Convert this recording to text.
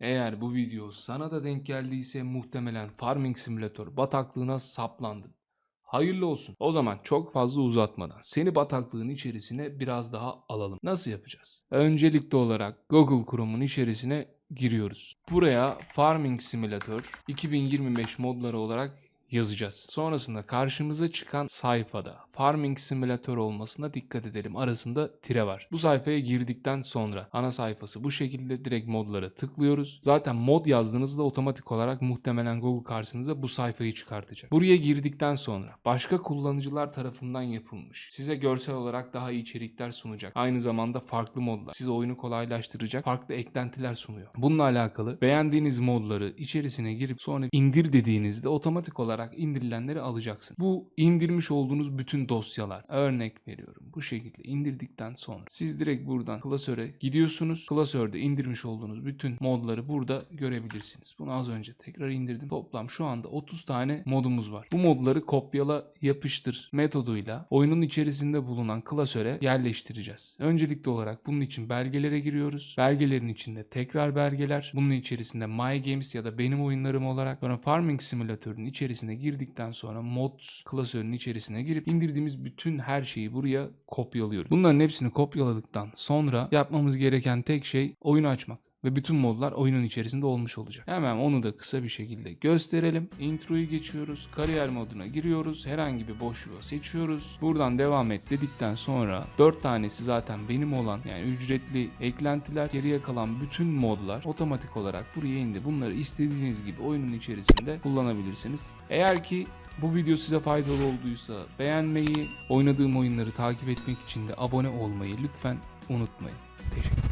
Eğer bu video sana da denk geldiyse muhtemelen Farming Simulator bataklığına saplandın. Hayırlı olsun. O zaman çok fazla uzatmadan seni bataklığın içerisine biraz daha alalım. Nasıl yapacağız? Öncelikli olarak Google Chrome'un içerisine giriyoruz. Buraya Farming Simulator 2025 modları olarak yazacağız. Sonrasında karşımıza çıkan sayfada Farming Simulator olmasına dikkat edelim. Arasında tire var. Bu sayfaya girdikten sonra ana sayfası bu şekilde direkt modlara tıklıyoruz. Zaten mod yazdığınızda otomatik olarak muhtemelen Google karşınıza bu sayfayı çıkartacak. Buraya girdikten sonra başka kullanıcılar tarafından yapılmış. Size görsel olarak daha iyi içerikler sunacak. Aynı zamanda farklı modlar. Size oyunu kolaylaştıracak farklı eklentiler sunuyor. Bununla alakalı beğendiğiniz modları içerisine girip sonra indir dediğinizde otomatik olarak indirilenleri alacaksın. Bu indirmiş olduğunuz bütün dosyalar. Örnek veriyorum. Bu şekilde indirdikten sonra siz direkt buradan klasöre gidiyorsunuz. Klasörde indirmiş olduğunuz bütün modları burada görebilirsiniz. Bunu az önce tekrar indirdim. Toplam şu anda 30 tane modumuz var. Bu modları kopyala yapıştır metoduyla oyunun içerisinde bulunan klasöre yerleştireceğiz. Öncelikli olarak bunun için belgelere giriyoruz. Belgelerin içinde tekrar belgeler. Bunun içerisinde My Games ya da benim oyunlarım olarak sonra Farming Simulator'ın içerisine girdikten sonra mods klasörünün içerisine girip indirdiğimiz bütün her şeyi buraya kopyalıyoruz. Bunların hepsini kopyaladıktan sonra yapmamız gereken tek şey oyunu açmak ve bütün modlar oyunun içerisinde olmuş olacak. Hemen onu da kısa bir şekilde gösterelim. Introyu geçiyoruz. Kariyer moduna giriyoruz. Herhangi bir boşluğu seçiyoruz. Buradan devam et dedikten sonra 4 tanesi zaten benim olan yani ücretli eklentiler. Geriye kalan bütün modlar otomatik olarak buraya indi. Bunları istediğiniz gibi oyunun içerisinde kullanabilirsiniz. Eğer ki bu video size faydalı olduysa beğenmeyi, oynadığım oyunları takip etmek için de abone olmayı lütfen unutmayın. Teşekkür